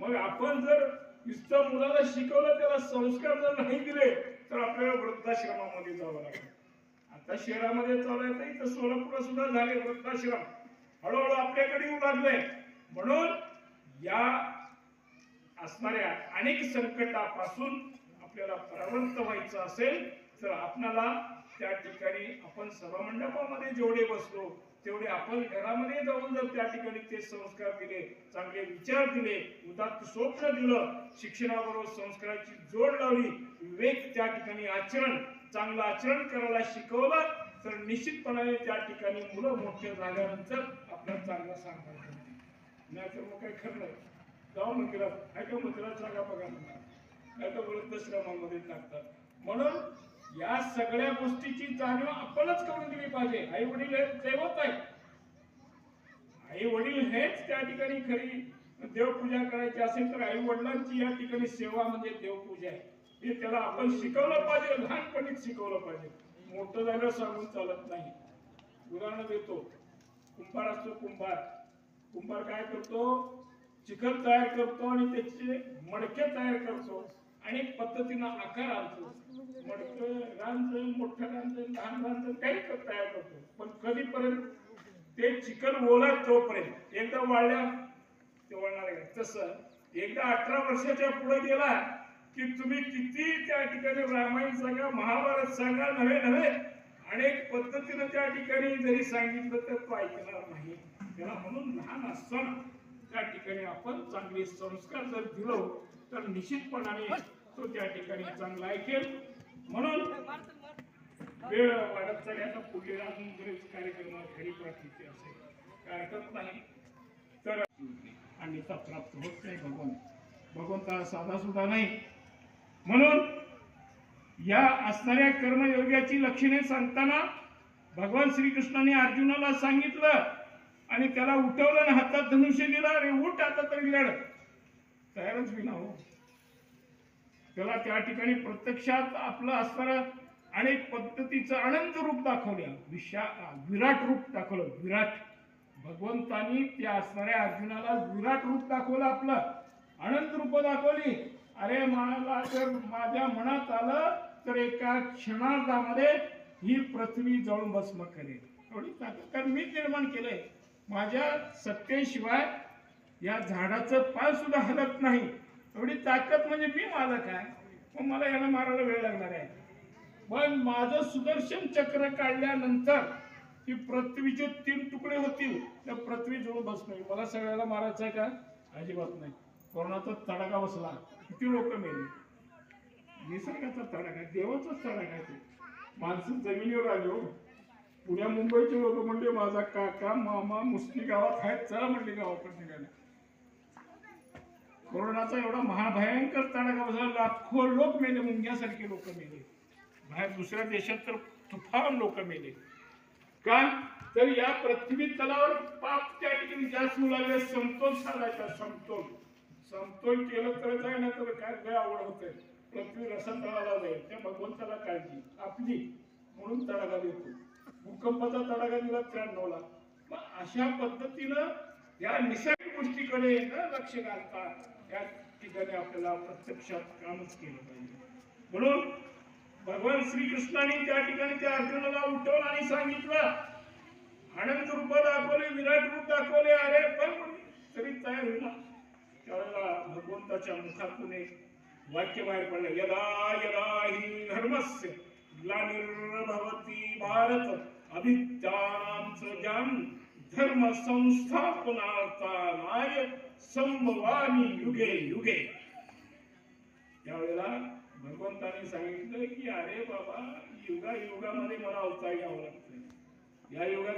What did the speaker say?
मग आपण जर इथं मुलाला शिकवलं त्याला संस्कार जर नाही दिले तर आपल्याला वृद्धाश्रमामध्ये जावं लागेल. आता शहरामध्ये चालू आहे तर इथं सोलापूर सुद्धा झाले वृद्धाश्रम. हळूहळू आपल्याकडे येऊ लागले. म्हणून या असणाऱ्या अनेक संकटापासून आपल्याला परावृत्त व्हायचं असेल तर आपणाला त्या ठिकाणी आपण सभामंडपामध्ये जेवढे बसलो तेवढे आपण घरामध्ये जाऊन जर त्या ठिकाणी ते संस्कार दिले चांगले विचार दिले उदात्त स्वप्न दिलं शिक्षणाबरोबर संस्काराची जोड लावली विवेक त्या ठिकाणी आचरण चांगलं आचरण करायला शिकवलं तर निश्चितपणाने त्या ठिकाणी मुलं मोठे झाल्यानंतर आपल्याला चांगलं सांगायचं नाहीतर मग काय खरं नाही. जाऊ मंदिरात. ऐका मंदिरात जागा बघा म्हणा. नाही तर वृद्धाश्रमामध्ये टाकतात. म्हणून या सगळ्या गोष्टीची जाणीव आपणच करून दिली पाहिजे. आई वडील हे दैवत आहे आई वडील हेच त्या ठिकाणी खरी देवपूजा करायची असेल तर आई वडिलांची या ठिकाणी सेवा म्हणजे देवपूजा आहे. हे त्याला आपण शिकवलं पाहिजे लहानपणीच शिकवलं पाहिजे. मोठं झालं सांगून चालत नाही. उदाहरण देतो. कुंभार असतो कुंभार. कुंभार काय करतो? चिखल तयार करतो आणि त्याचे मडके तयार करतो. अनेक पद्धतीनं आकार आणतो. मडकं रांजण मोठं रांजण लहान रांजण काही तयार करतो. पण कधीपर्यंत ते चिखल ओलात तोपर्यंत एकदा वाळल्या ते वळणार आहे. तसं एकदा अठरा वर्षाच्या पुढे गेला की तुम्ही किती त्या ठिकाणी रामायण सांगा महाभारत सांगा नव्हे नव्हे अनेक पद्धतीनं त्या ठिकाणी जरी सांगितलं तर तो ऐकणार नाही. त्याला म्हणून लहान असताना त्या ठिकाणी आपण चांगले संस्कार जर दिलो तर निश्चितपणाने तो त्या ठिकाणी चांगला ऐकेल. म्हणून वेळ वाढत चालल्याचा पुढे अजून बरेच कार्यक्रम घरी प्रार्थनेचे असेल. काय हरकत नाही. तर अन्यथा प्राप्त होत नाही भगवान. भगवंत हा साधा सुद्धा नाही. म्हणून या असणाऱ्या कर्मयोग्याची लक्षणे सांगताना भगवान श्रीकृष्णाने अर्जुनाला सांगितलं आणि त्याला उठवलं आणि हातात धनुष्य दिला. अरे उठ आता तरी लढ. तयारच विना हो. त्याला त्या ठिकाणी प्रत्यक्षात आपलं असणारं अनेक पद्धतीचं आनंद रूप दाखवलं. विशा विराट रूप दाखवलं. विराट. भगवंतानी त्या असणाऱ्या अर्जुनाला विराट रूप दाखवलं आपलं. आनंद रूप दाखवली. अरे मला जर माझ्या मनात आलं तर एका क्षणार्धामध्ये ही पृथ्वी जळून भस्म करेल. एवढी ताकद. कारण मी निर्माण केलंय. माझ्या सत्तेशिवाय या झाडाचं पाय सुद्धा हलत नाही. एवढी ताकद म्हणजे मी मालक आहे मग मला याला मारायला वेळ लागणार आहे. पण माझं सुदर्शन चक्र काढल्यानंतर ती पृथ्वीचे तीन तुकडे होतील त्या पृथ्वी जवळ बसणार मला सगळ्याला मारायचं आहे का? अजिबात नाही. कोरोनाचा तडाखा बसला. किती लोक मेले? निसर्गाचा तडाखा देवाचाच तडाखा आहे ते. माणसं जमिनीवर आले हो. पुण्या मुंबईचे लोक म्हणले माझा काका मामा मुस्ती गावात आहेत. चला म्हणले गावाकडे निघाले कोरोनाचा एवढा महाभयंकर तडाखा बसला लाखो लोक मेले मुंग्यासारखे लोक मेले. बाहेर दुसऱ्या देशात तर तुफान लोक मेले. का? तर या पृथ्वी तलावर पाप त्या ठिकाणी जास्त मुलाला समतोल साधायचा समतोल. समतोल केलं तर काय ना तर काय काय आवड होते पृथ्वी रसा तळाला जाईल. त्या भगवंताला काळजी. आपली. म्हणून तडाखा देतो. भूकंपाचा तडाखा दिला त्र्याण्णवला. मग अशा पद्धतीनं या निसर्ग गोष्टीकडे न लक्ष घालता या ठिकाणी आपल्याला प्रत्यक्षात कामच केलं पाहिजे. म्हणून भगवान श्रीकृष्णाने त्या ठिकाणी त्या अर्जुनाला उठवलं आणि सांगितलं आनंद रूप दाखवले विराट रूप दाखवले अरे पण तरी तयार होईना त्यावेळेला भगवंताच्या मुखातून एक वाक्य बाहेर पडलं यदा यदा हि धर्मस्य ग्लानिर्भवती भारत अभित्यानां सृजान धर्म संस्थापनार्थाय संभवानी युगे युगे. त्यावेळेला भगवंताने सांगितलं की अरे बाबा युगा युगामध्ये मला अवतार घ्यावं लागतं या युगात